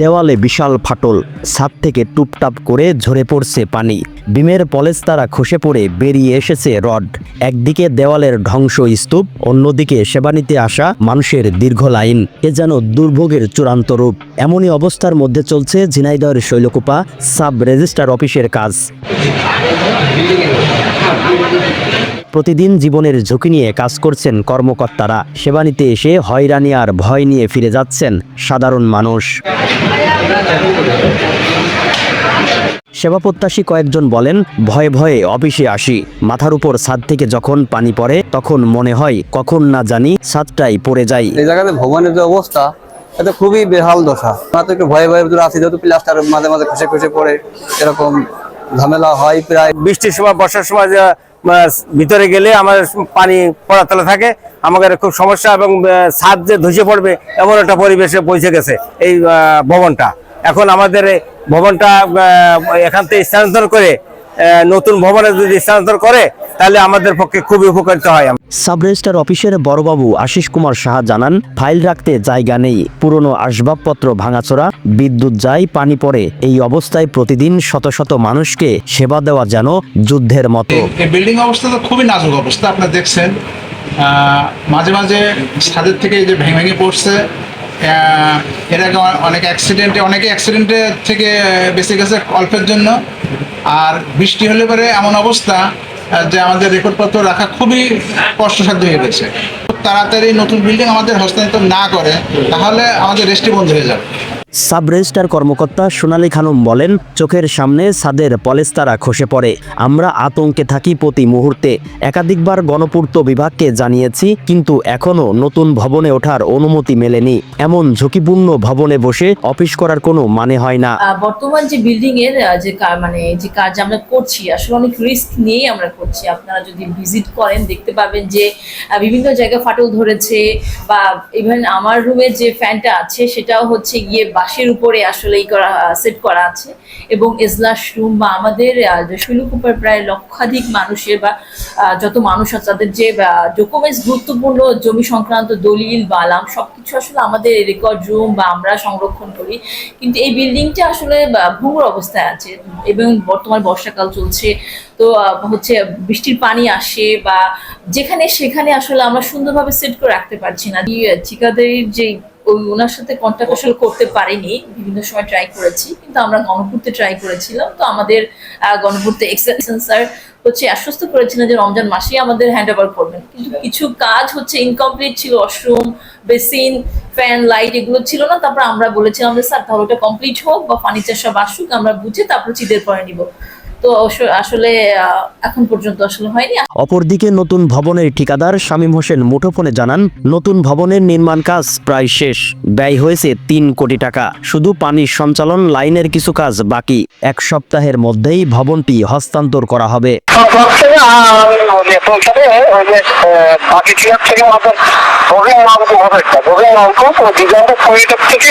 দেওয়ালে বিশাল ফাটল, ছাদ থেকে টুপটাপ করে ঝরে পড়ছে পানি। বিমের পলেস্তারা খসে পড়ে বেরিয়ে এসেছে রড। একদিকে দেওয়ালের ধ্বংস স্তূপ অন্যদিকে সেবা নিতে আসা মানুষের দীর্ঘ লাইন। এ যেন দুর্ভোগের চূড়ান্ত রূপ। এমনই অবস্থার মধ্যে চলছে ঝিনাইদহের শৈলকুপা সাব রেজিস্ট্রার অফিসের কাজ। প্রতিদিন জীবনের ঝুঁকি নিয়ে কাজ করছেন কর্মকর্তারা। সেবা নিতে এসে হয়রানি আর ভয় নিয়ে ফিরে যাচ্ছেন সাধারণ মানুষ। সেবা প্রত্যাশী কয়েকজন বলেন, ভয়ে ভয়ে অফিসে আসি। মাথার উপর ছাদ থেকে যখন পানি পড়ে, তখন মনে হয়, কখন না জানি ছাদটাই পড়ে যাই এই জায়গাতে ভবনের যে অবস্থা, এটা খুবই বেহাল দশা। একটু ভয়ে ভয়ে আছি যেহেতু প্লাস্টার মাঝে মাঝে খসে খসে পড়ে, এরকম ঝামেলা হয় প্রায়। বৃষ্টির সময়, বর্ষার সময় ভিতরে গেলে আমার পানি পড়ার তলে থাকে। আমাদের খুব সমস্যা এবং ছাদ যে ধসে পড়বে, এমন একটা পরিবেশে পৌঁছে গেছে এই ভবনটা। এখন আমাদের ভবনটা এখান থেকে স্থানান্তর করে নতুন ভবনে যদি স্থানান্তর করে তাহলে আমাদের পক্ষে খুবই উপকারিত হয়। সাব রেজিস্ট্রার অফিসের বড়বাবু আশিস কুমার সাহা জানান ফাইল রাখতে জায়গা নেই। পুরনো আসবাবপত্র ভাঙাচোরা বিদ্যুৎ যায় পানি পড়ে। এই অবস্থায় প্রতিদিন শত শত মানুষকে সেবা দেওয়া যেন যুদ্ধের মতো। বিল্ডিং অবস্থা তো খুবই নাজুক অবস্থা আপনারা দেখছেন। মাঝে মাঝে ছাদের থেকে যে ভেঙে ভেঙে পড়ছে এর আগে অনেক অ্যাক্সিডেন্টে অনেকে অ্যাক্সিডেন্টে থেকে বেঁচে গেছে অল্পের জন্য। আর বৃষ্টি হলে পরে এমন অবস্থা যে আমাদের রেকর্ডপত্র রাখা খুবই কষ্টসাধ্য হয়ে গেছে। তাড়াতাড়ি নতুন বিল্ডিং আমাদের হস্তান্তর না করে, তাহলে আমাদের রেস্টে বন্ধ হয়ে যাবে। সাব রেজিস্ট্রার কর্মকর্তা সোনালী খানম বলেন, চোখের সামনে সাদের পলেস্তারা খসে পড়ে। আমরা আতঙ্কে থাকি প্রতি মুহূর্তে। একাধিকবার গণপূর্ত বিভাগকে জানিয়েছি, কিন্তু এখনও নতুন ভবনে ওঠার অনুমতি মেলেনি। এমন ঝুঁকিপূর্ণ ভবনে বসে অফিস করার কোনো মানে হয় না। বর্তমান যে বিল্ডিং এর যে মানে যে কাজ আমরা করছি, আসলে অনেক রিস্ক নিয়েই আমরা করছি। আপনারা যদি ভিজিট করেন, দেখতে পাবেন যে বিভিন্ন জায়গায় ফাটল ধরেছে বা ইভেন আমার রুমে যে ফ্যানটা আছে, সেটাও হচ্ছে গিয়ে বাঁশের উপরে আসলে করা সেট করা আছে। এবং এজলাস রুম বা আমাদের শৈলকুপার প্রায় লক্ষাধিক মানুষের বা যত মানুষ আছে তাদের যে ডকুমেন্টস গুরুত্বপূর্ণ জমি সংক্রান্ত দলিল বালাম সব কিছু আসলে আমাদের রেকর্ড রুম বা আমরা সংরক্ষণ করি। কিন্তু এই বিল্ডিংটা আসলে ভঙ্গুর অবস্থায় আছে। এবং বর্তমান বর্ষাকাল চলছে তো হচ্ছে বৃষ্টির পানি আসে বা যেখানে সেখানে আসলে আমরা সুন্দরভাবে সেট করে রাখতে পারছি না। আহ, যে ওনার সাথে কন্ট্যাক্ট আসলে করতে পারিনি। বিভিন্ন সময় ট্রাই করেছি, কিন্তু আমরা গণপূর্তে ট্রাই করেছিলাম। তো আমাদের গণপূর্তে এক্সেলেন্স হচ্ছে আশ্বস্ত করেছিলেন যে রমজান মাসেই আমাদের হ্যান্ড ওভার করবেন। কিন্তু কিছু কাজ হচ্ছে ইনকমপ্লিট ছিল ওয়াশরুম বেসিন ফ্যান লাইট এগুলো ছিল না। তারপর আমরা বলেছিলাম যে, স্যার, তাহলে ওটা কমপ্লিট হোক বা ফার্নিচার সব আসুক, আমরা বুঝে তারপর চিদের পরে নিব। তো আসলে এখন পর্যন্ত আসলে হয়নি অপরদিকে নতুন ভবনের ঠিকাদার শামীম হোসেন মুঠোফোনে জানান নতুন ভবনের নির্মাণ কাজ প্রায় শেষ ব্যয় হয়েছে তিন কোটি টাকা শুধু পানির সঞ্চালন লাইনের কিছু কাজ বাকি এক সপ্তাহের মধ্যেই ভবনটি হস্তান্তর করা হবে থেকে